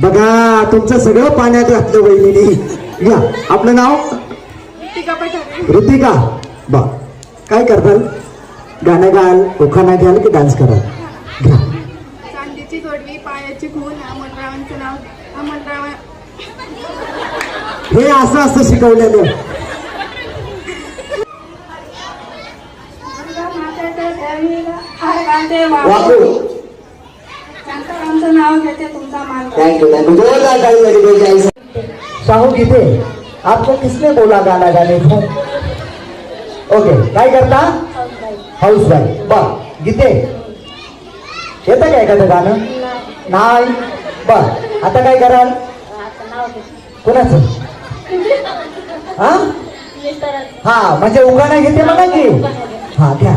बघा तुमचं सगळं पाण्यात घातलं वहिनी घ्या आपलं नाव? ऋतिका बा काय करताल? गाणं घाल उखाणा घ्याल की डान्स कराल? घ्या. चांदीची जोडवी पायाची खून अमोलरावांचं नाव अमोलराव हे असं असं शिकवलेलं. वाकू शांतारामचं नाव घेते तुमचा मान साहू गीते आपको किसने बोला गाना गाने को ओके काय करता? हाऊस वाईफ बर गीते येतं काय एखादं गाणं? नाही. बर आता काय कराल? कोणाचं? हा? हा म्हणजे उगाणं घेते बघा की. हा घ्या.